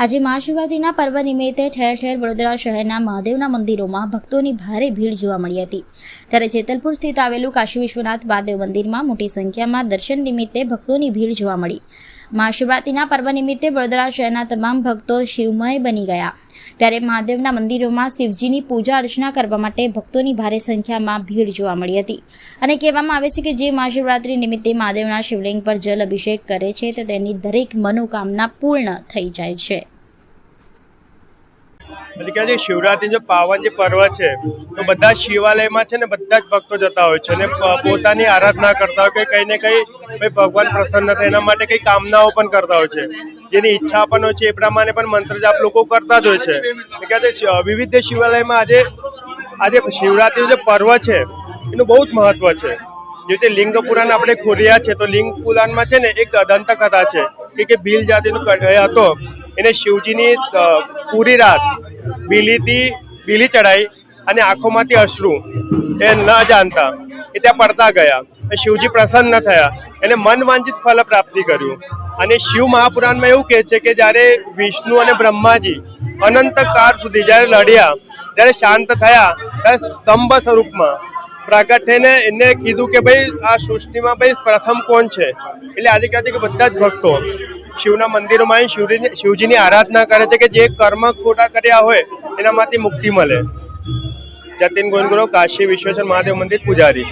આજે મહાશિવરાત્રિના પર્વ નિમિત્તે ઠેર ઠેર વડોદરા શહેરના મહાદેવના મંદિરોમાં ભક્તોની ભારે ભીડ જોવા મળી હતી. ત્યારે જેતલપુર સ્થિત આવેલું કાશી વિશ્વનાથ મહાદેવ મંદિરમાં મોટી સંખ્યામાં દર્શન નિમિત્તે ભક્તોની ભીડ જોવા મળી. મહાશિવરાત્રિના પર્વ નિમિત્તે વડોદરા શહેરના તમામ ભક્તો શિવમય બની ગયા. ત્યારે મહાદેવના મંદિરોમાં શિવજીની પૂજા અર્ચના કરવા માટે ભક્તોની ભારે સંખ્યામાં ભીડ જોવા મળી હતી. અને કહેવામાં આવે છે કે જે મહાશિવરાત્રિ નિમિત્તે મહાદેવના શિવલિંગ પર જલ અભિષેક કરે છે, તો તેની દરેક મનોકામના પૂર્ણ થઈ જાય છે. કે જે શિવરાત્રી જે પાવન જે પર્વ છે, તો બધા શિવાલયમાં છે ને બધા જ ભક્તો જતા હોય છે અને પોતાની આરાધના કરતા હોય કે કઈ ને કઈ ભાઈ ભગવાન પ્રસન્ન થાય, એના માટે કઈ કામનાઓ પણ કરતા હોય છે. જેની ઈચ્છા પણ હોય છે, એ પ્રમાણે પણ મંત્ર જાપ લોકો કરતા જ હોય છે. એટલે કે વિવિધ શિવાલયમાં આજે આજે શિવરાત્રી જે પર્વ છે, એનું બહુ જ મહત્વ છે. જે રીતે લિંગ પુરાણ આપણે ખોલ્યા છે, તો લિંગ પુરાણમાં છે ને એક દંતકથા છે કે ભીલ જાતિનો હતો, એને શિવજીની પૂરી રાત બીલીથી બીલી ચડાઈ અને આંખોમાંથી અશ્રુ એ ન જાણતા એ ત્યાં પડતા ગયા. શિવજી પ્રસન્ન થયા. એને મન વાંચિત ફલ પ્રાપ્તિ કર્યું. અને શિવ મહાપુરાણમાં એવું કહે છે કે જ્યારે વિષ્ણુ અને બ્રહ્માજી અનંત કાળ સુધી જ્યારે લડ્યા, ત્યારે શાંત થયા, ત્યારે સ્તંભ સ્વરૂપમાં પ્રગટ થઈને એને કીધું કે ભાઈ, આ સૃષ્ટિમાં ભાઈ પ્રથમ કોણ છે? એટલે આજે કહે છે કે બધા જ ભક્તો શિવના મંદિરોમાં શિવજી શિવજીની આરાધના કરે છે કે જે કર્મ ખોટા કર્યા હોય, એનામાંથી મુક્તિ મળે. જતીન ગોવિંદગુરુ કાશી વિશ્વેશ્વર મહાદેવ મંદિર પૂજારી.